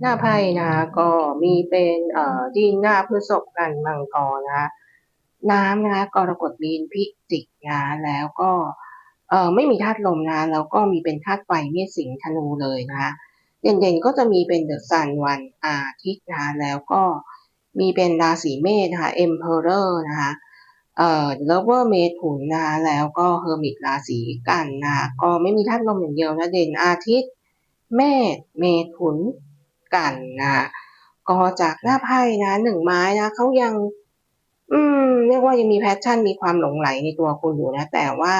หน้าไพ่นะก็มีเป็นเอ่อดินหน้าพฤษภกันมังกรนะคะน้ำนะคะกรกฎมีนพิจิกนะแล้วก็เอ่อไม่มีธาตุลมนะแล้วก็มีเป็นธาตุไฟเมษสิงธนูเลยนะคะเด่นๆก็จะมีเป็นเดอะซันวันอาทิตย์นะคะแล้วก็มีเป็นราศีเมษนะคะเอ็มเพอเรอร์นะคะเอ่อเลเวอร์เมถุนนะคะแล้วก็เฮอร์มิตราศีกันนะคะก็ไม่มีธาตุลมอย่างเดียวนะเด่นอาทิตย์เมษเมถุน กันนะก็จากหน้าไพ่นะหนึ่งไม้นะเขายัง อืม เรียกว่ายังมีแพชชั่นมีความหลงไหลในตัวคุณอยู่นะ แต่ว่า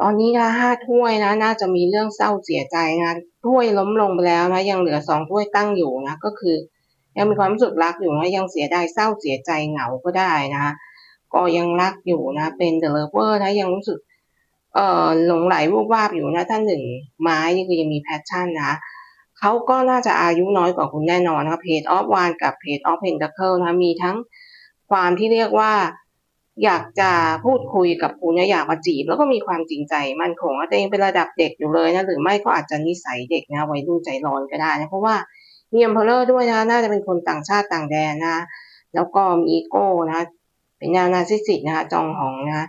ตอนนี้นะห้าถ้วยนะ น่าจะมีเรื่องเศร้าเสียใจนะถ้วยล้มลงไปแล้วนะ ยังเหลือสองถ้วยตั้งอยู่นะ ก็คือ ยังมีความรู้สึกรักอยู่นะ ยังเสียดายเศร้าเสียใจเหงาก็ได้นะก็ยังรักอยู่นะ เป็นเดลเวอร์นะยังรู้สึก เอ่อหลงไหลวูบวาบอยู่นะท่านหนึ่งไม้นี่คือยังมีแพชชั่นนะ เขาก็น่าจะอายุน้อยกว่าคุณแน่นอนนะคะเพจออฟวานกับเพจออฟเพนดัคเคิลนะมีทั้งความที่เรียกว่าอยากจะพูดคุยกับคุณอยากมาจีบ แล้วก็มีความจริงใจมั่นคงว่าตัวเองเป็นระดับเด็กอยู่เลยนะหรือไม่ก็อาจจะนิสัยเด็กนะวัยรุ่นใจร้อนก็ได้นะเพราะว่ามีอัมเพลอร์ด้วยนะน่าจะเป็นคนต่างชาติต่างแดนนะ แล้วก็มีอีโก้นะเป็นแนวนาซิสติกนะคะจองหองนะ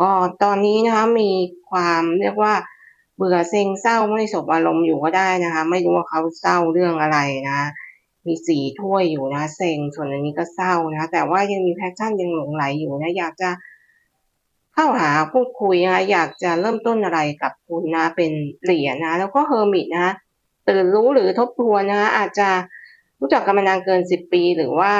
ก็ตอนนี้นะคะมีความเรียกว่า เบื่อเซ็งเศร้าไม่สบอารมณ์อยู่ก็ได้นะคะ ไม่รู้ว่าเขาเศร้าเรื่องอะไรนะ มีสีถ้วยอยู่นะเซ็งส่วนอันนี้ก็เศร้านะแต่ว่ายังมีแพชชั่นยังหลงไหลอยู่นะอยากจะเข้าหาพูดคุยนะอยากจะเริ่มต้นอะไรกับคุณนะเป็นเหรียญนะ แล้วก็เฮอร์มิตนะตื่นรู้หรือทบทวนนะอาจจะรู้จักกันมานานเกินสิบปีหรือว่า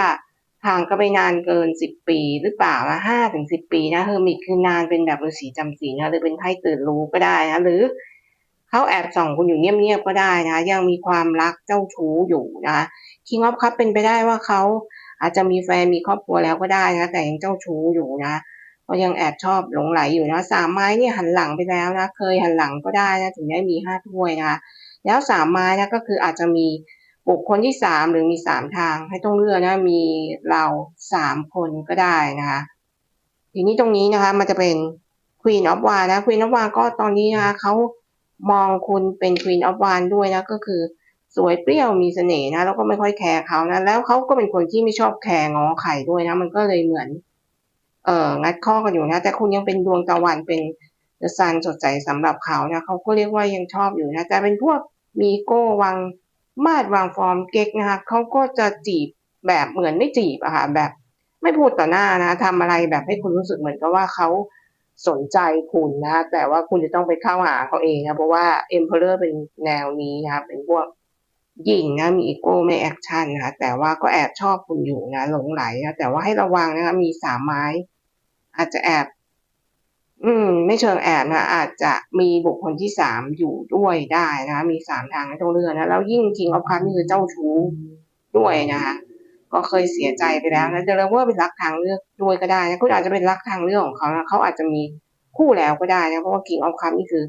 ห่างกันไปนานเกินสิบปีหรือเปล่านะห้าถึงสิบปีนะเฮอร์มิตคือนานเป็นแบบฤาษีจำศีลนะหรือเป็นไพ่ตื่นรู้ก็ได้นะหรือเขาแอบส่องคุณอยู่เงียบๆก็ได้นะ ยังมีความรักเจ้าชู้อยู่นะคิงออฟคัพเป็นไปได้ว่าเขาอาจจะมีแฟนมีครอบครัวแล้วก็ได้นะ แต่ยังเจ้าชู้อยู่นะก็ยังแอบชอบหลงไหลอยู่นะสามไม้เนี่ยหันหลังไปแล้วนะ เคยหันหลังก็ได้นะถึงได้มีห้าถ้วยนะแล้วสามไม้นะก็คืออาจจะมี บุคคลที่สามหรือมีสามทางให้ต้องเลือกนะ มีเราสามคนก็ได้นะคะ ทีนี้ตรงนี้นะคะมันจะเป็น Queen of w a n นะ Queen of w a n ก็ตอนนี้นะคะเขามองคุณเป็น Queen of w a n ด้วยนะ ก็คือสวยเปรี้ยวมีเสน่ห์นะแล้วก็ไม่ค่อยแคร์เขานะ แล้วเขาก็เป็นคนที่ไม่ชอบแคร์งอไข่ด้วยนะ มันก็เลยเหมือน เอ่องัดข้อกันอยู่นะ แต่คุณยังเป็นดวงตะวันเป็นซันสดใสสำหรับเขานะเขาก็เรียกว่ายังชอบอยู่นะแต่เป็นพวกมีโก้วัง มาดวางฟอร์มเก๊กนะคะเขาก็จะจีบแบบเหมือนไม่จีบอะค่ะแบบ ไม่พูดต่อหน้านะทำอะไรแบบให้คุณรู้สึกเหมือนกับว่าเขาสนใจคุณนะแต่ว่าคุณจะต้องไปเข้าหาเขาเองนะเพราะว่าเอ็มเพลเลอร์เป็นแนวนี้นะคะเป็นพวกหญิงนะมีอีโก้ไม่แอคชั่นนะคะแต่ว่าก็แอบชอบคุณอยู่นะหลงไหลนะแต่ว่าให้ระวังนะคะมีสามไม้ อาจจะแอบ อืม ไม่เชิงแอบนะอาจจะมีบุคคลที่สามอยู่ด้วยได้นะมีสามทางให้ต้องเลือกนะแล้วยิ่งคิงออฟคัพนี่คือเจ้าชู้ด้วยนะคะก็เคยเสียใจไปแล้วนะเดลเวอร์เป็นรักทางเลือกด้วยก็ได้นะคุณอาจจะเป็นรักทางเลือกของเขานะเขาอาจจะมีคู่แล้วก็ได้นะเพราะว่าคิงออฟคัพนี่คือ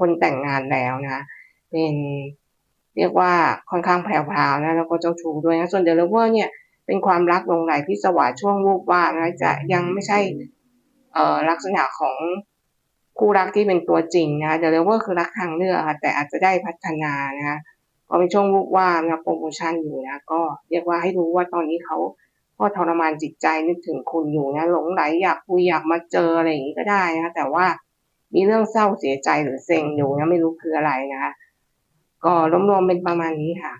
คนแต่งงานแล้วนะเป็นเรียกว่าค่อนข้างแผ่วๆนะแล้วก็เจ้าชู้ด้วยนะส่วนเดลเวอร์เนี่ยเป็นความรักลงไหลพิศวาสช่วงวูบวานะจะยังไม่ใช่ ลักษณะของคู่รักที่เป็นตัวจริงนะเดลเวอร์คือรักทางเลือกค่ะแต่อาจจะได้พัฒนานะคะก็เป็นช่วงวุกว่านะโปรโมชั่นอยู่นะ ก็เรียกว่าให้รู้ว่าตอนนี้เขาก็ทรมานจิตใจนึกถึงคุณอยู่นะหลงไหลอยากคุยอยากมาเจออะไรอย่างนี้ก็ได้นะแต่ว่ามีเรื่องเศร้าเสียใจหรือเซ็งอยู่นะไม่รู้คืออะไรนะคะก็รวมๆเป็นประมาณนี้ค่ะ